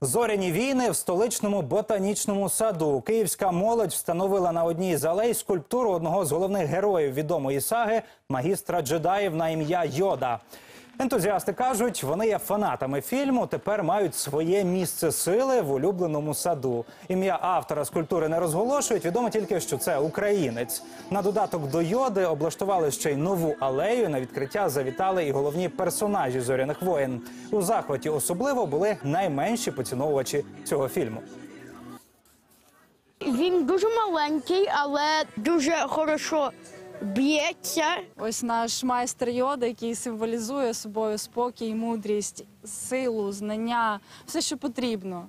Зоряні війни в столичному ботанічному саду. Київська молодь встановила на одній з алей скульптуру одного з головних героїв відомої саги магістра джедаїв на ім'я Йода. Ентузіасти кажуть, вони є фанатами фільму. Тепер мають своє місце сили в улюбленому саду. Ім'я автора скульптури не розголошують. Відомо тільки, що це українець. На додаток до йоди облаштували ще й нову алею. На відкриття завітали і головні персонажі зоряних воєн. У захваті особливо були найменші поціновувачі цього фільму. Він дуже маленький, але дуже хорошо б'ється. Ось наш майстер йода, який символізує собою спокій, мудрість, силу, знання, все, що потрібно.